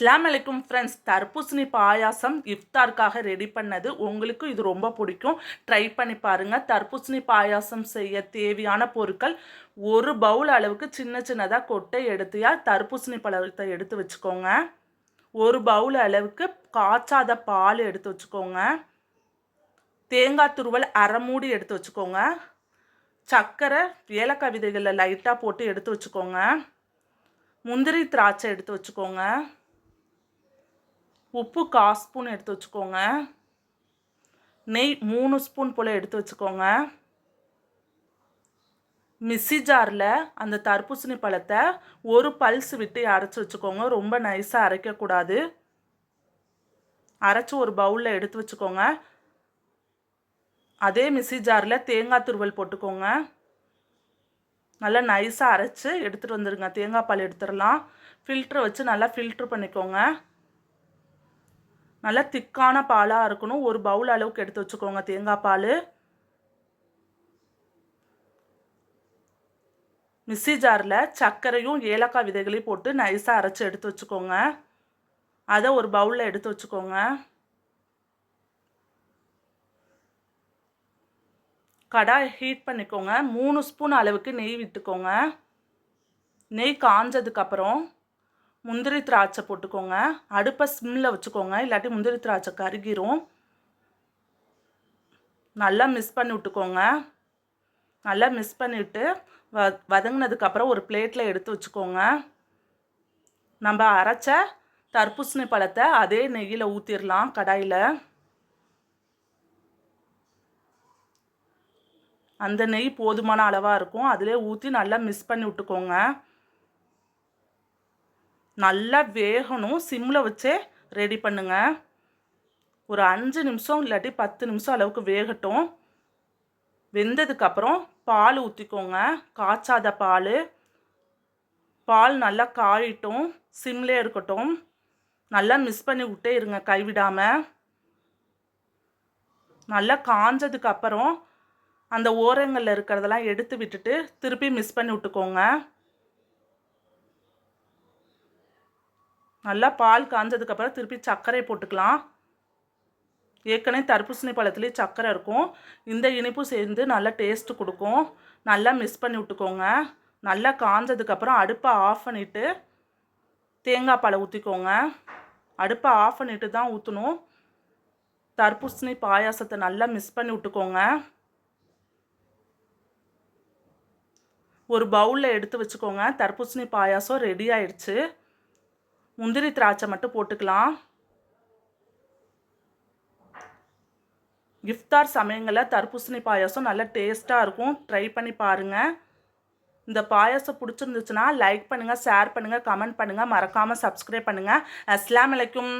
அஸ்லாம் அலைக்கும் ஃப்ரெண்ட்ஸ் தர்பூசணி பாயாசம் இஃப்தாருக்காக ரெடி பண்ணது உங்களுக்கு இது ரொம்ப பிடிக்கும். ட்ரை பண்ணி பாருங்கள் தர்பூசணி பாயாசம் செய்ய தேவையான பொருட்கள் ஒரு பவுல் அளவுக்கு சின்ன சின்னதாக கொட்டை எடுத்தியா தர்பூசணி பழத்தை எடுத்து வச்சுக்கோங்க. ஒரு பவுல் அளவுக்கு காய்ச்சாத பால் எடுத்து வச்சுக்கோங்க. தேங்காய் துருவல் அரை மூடி எடுத்து வச்சுக்கோங்க. சர்க்கரை ஏலக்காய் விதைகளில் லைட்டாக போட்டு எடுத்து வச்சுக்கோங்க. முந்திரி திராட்சை எடுத்து வச்சுக்கோங்க. உப்பு கால் ஸ்பூன் எடுத்து வச்சுக்கோங்க. நெய் மூணு ஸ்பூன் போல் எடுத்து வச்சுக்கோங்க. மிஸ்ஸி ஜாரில் அந்த தர்பூசணி பழத்தை ஒரு பல்ஸ் விட்டு அரைச்சி வச்சுக்கோங்க. ரொம்ப நைஸாக அரைக்கக்கூடாது அரைச்சி ஒரு பவுலில் எடுத்து வச்சுக்கோங்க. அதே மிஸ்ஸி ஜாரில் தேங்காய் துருவல் போட்டுக்கோங்க. நல்லா நைஸாக அரைச்சி எடுத்துகிட்டு வந்துடுங்க தேங்காய் பால் எடுத்துடலாம். ஃபில்ட்ரு வச்சு நல்லா ஃபில்ட்ரு பண்ணிக்கோங்க. நல்லா திக்கான பாலாக இருக்கணும். ஒரு பவுல் அளவுக்கு எடுத்து வச்சுக்கோங்க தேங்காய் பால். மிக்சி ஜாரில் சர்க்கரையும் ஏலக்காய் விதைகளையும் போட்டு நைஸாக அரைச்சி எடுத்து வச்சுக்கோங்க. அதை ஒரு பவுலில் எடுத்து வச்சுக்கோங்க. கடாய் ஹீட் பண்ணிக்கோங்க. மூணு ஸ்பூன் அளவுக்கு நெய் விட்டுக்கோங்க. நெய் காஞ்சதுக்கப்புறம் முந்திரி திராட்சை போட்டுக்கோங்க. அடுப்பை ஸ்மில்ல வச்சுக்கோங்க. இல்லாட்டி முந்திரி திராட்சை கருகிரும். நல்லா மிஸ் பண்ணி விட்டுக்கோங்க. நல்லா மிஸ் பண்ணிவிட்டு வ வதங்கினதுக்கப்புறம் ஒரு பிளேட்டில் எடுத்து வச்சுக்கோங்க. நம்ம அரைச்ச தர்பூசணி பழத்தை அதே நெய்யில் ஊற்றிடலாம் கடாயில். அந்த நெய் போதுமான அளவாக இருக்கும். அதிலே ஊற்றி நல்லா மிஸ் பண்ணி விட்டுக்கோங்க. நல்லா வேகணும் சிம்மில் வச்சே ரெடி பண்ணுங்க. ஒரு அஞ்சு நிமிஷம் இல்லாட்டி பத்து நிமிஷம் அளவுக்கு வேகட்டும். வெந்ததுக்கப்புறம் பால் ஊற்றிக்கோங்க காய்ச்சாத பால். பால் நல்லா காயிட்டும். சிம்லே இருக்கட்டும். நல்லா மிஸ் பண்ணி விட்டே இருங்க கைவிடாமல் நல்லா காஞ்சதுக்கப்புறம் அந்த ஓரங்களில் இருக்கிறதெல்லாம் எடுத்து விட்டுட்டு திருப்பி மிஸ் பண்ணி விட்டுக்கோங்க. நல்லா பால் காஞ்சதுக்கப்புறம் திருப்பி சர்க்கரை போட்டுக்கலாம். ஏற்கனவே தர்பூசணி பழத்துலேயே சர்க்கரை இருக்கும். இந்த இனிப்பு சேர்ந்து நல்லா டேஸ்ட்டு கொடுக்கும். நல்லா மிஸ் பண்ணி விட்டுக்கோங்க. நல்லா காஞ்சதுக்கப்புறம் அடுப்பை ஆஃப் பண்ணிவிட்டு தேங்காய் பாலை ஊற்றிக்கோங்க அடுப்பை ஆஃப் பண்ணிவிட்டு தான் ஊற்றணும் தர்பூசணி பாயாசத்தை நல்லா மிஸ் பண்ணி விட்டுக்கோங்க. ஒரு பவுலில் எடுத்து வச்சுக்கோங்க. தர்பூசணி பாயாசம் ரெடி ஆயிடுச்சு. முந்திரி திராட்சை மட்டும் போட்டுக்கலாம். இஃப்தார் சமயங்களில் தர்பூசணி பாயாசம் நல்லா டேஸ்ட்டாக இருக்கும். ட்ரை பண்ணி பாருங்கள் இந்த பாயாசம் பிடிச்சிருந்துச்சுன்னா லைக் பண்ணுங்கள் ஷேர் பண்ணுங்கள் கமெண்ட் பண்ணுங்கள் மறக்காமல் சப்ஸ்கிரைப் பண்ணுங்கள் அஸ்லாம் வலைக்கும்